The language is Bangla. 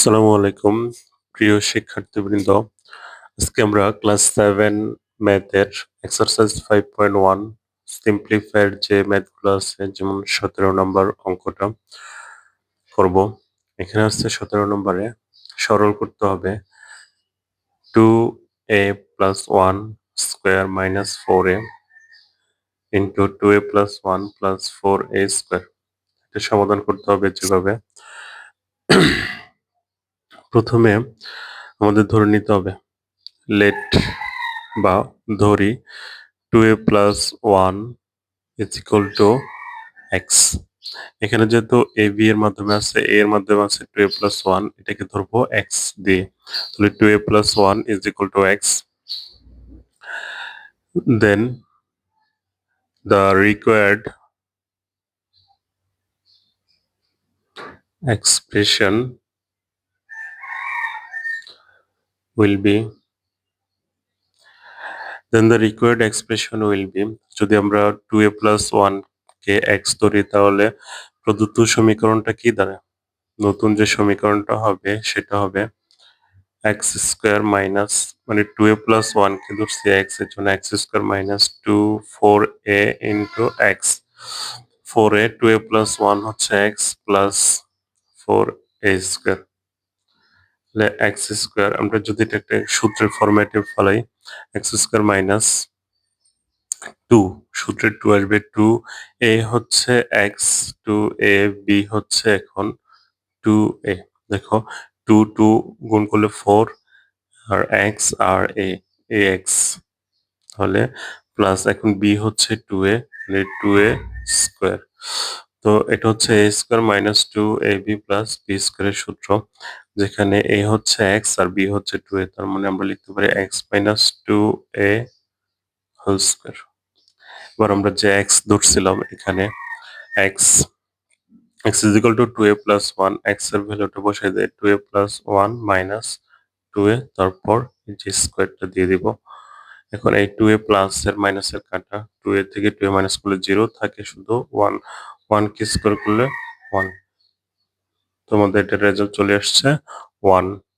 আসসালামু আলাইকুম, প্রিয় শিক্ষার্থীবৃন্দ। আজকে আমরা ক্লাস সেভেন ম্যাথের exercise five point one simplifier যে ম্যাথগুলো আছে, যেমন সতেরো নম্বর অঙ্কটা করব। এখানে আসছে সতেরো নম্বরে, সরল করতে হবে two a plus one square minus four a into two a plus one plus four a square এটা সমাধান করতে হবে যেভাবে। প্রথমে আমাদের ধরে নিতে হবে লেট বা ধরি two a plus one is equal to x এখানে যেহেতু এ বি এর মাধ্যমে আছে এ এর মাধ্যমে আছে টু এ প্লাস ওয়ান এটাকে ধরবো এক্স দিয়ে। তাহলে two a plus one is equal to x then the required expression will be. Then the required expression will be. যদি আমরা টু এ প্লাস ওয়ান কে এক্স ধরি তাহলে প্রদত্ত সমীকরণটা কি দাঁড়ায়? নতুন যে সমীকরণটা হবে সেটা হবে এক্স স্কোয়ার মাইনাস মানে টু এ প্লাস ওয়ান কে ধরছি এক্সের জন্য x square minus two four a into x four a two a plus one হচ্ছে x plus four a square তাহলে এক্স স্কোয়ার আমরা যদি এটা একটা সূত্রের ফরম্যাটে ফলাই এক্স স্কোয়ার মাইনাস টু সূত্রের টু আসবে টু এ হচ্ছে এক্স টু এ বি হচ্ছে এখন টু এ দেখো টু টু গুণ করলে ফোর আর এক্স আর এ এক্স তাহলে প্লাস এখন বি হচ্ছে two a two a square তো এটা হচ্ছে a square minus two a b plus b স্কোয়ারের সূত্র যেখানে এ হচ্ছে এক্স আর বি হচ্ছে টু এ তার মানে আমরা লিখতে পারি x minus two a whole square এবার আমরা যে এক্স ধরছিলাম এখানে x x is equal to two a plus one এক্সের ভ্যালুটা বসাই দেয় two a plus one minus two a তারপর যে স্কোয়ারটা দিয়ে দিব। এখন এই টু এ প্লাস এর মাইনাস এর কাটা টু এ থেকে টু এ মাইনাস করলে জিরো থাকে শুধু ওয়ান ওয়ান কে স্কোয়ার করলে ওয়ান তোমাদের এটা রেজাল্ট চলে আসছে ওয়ান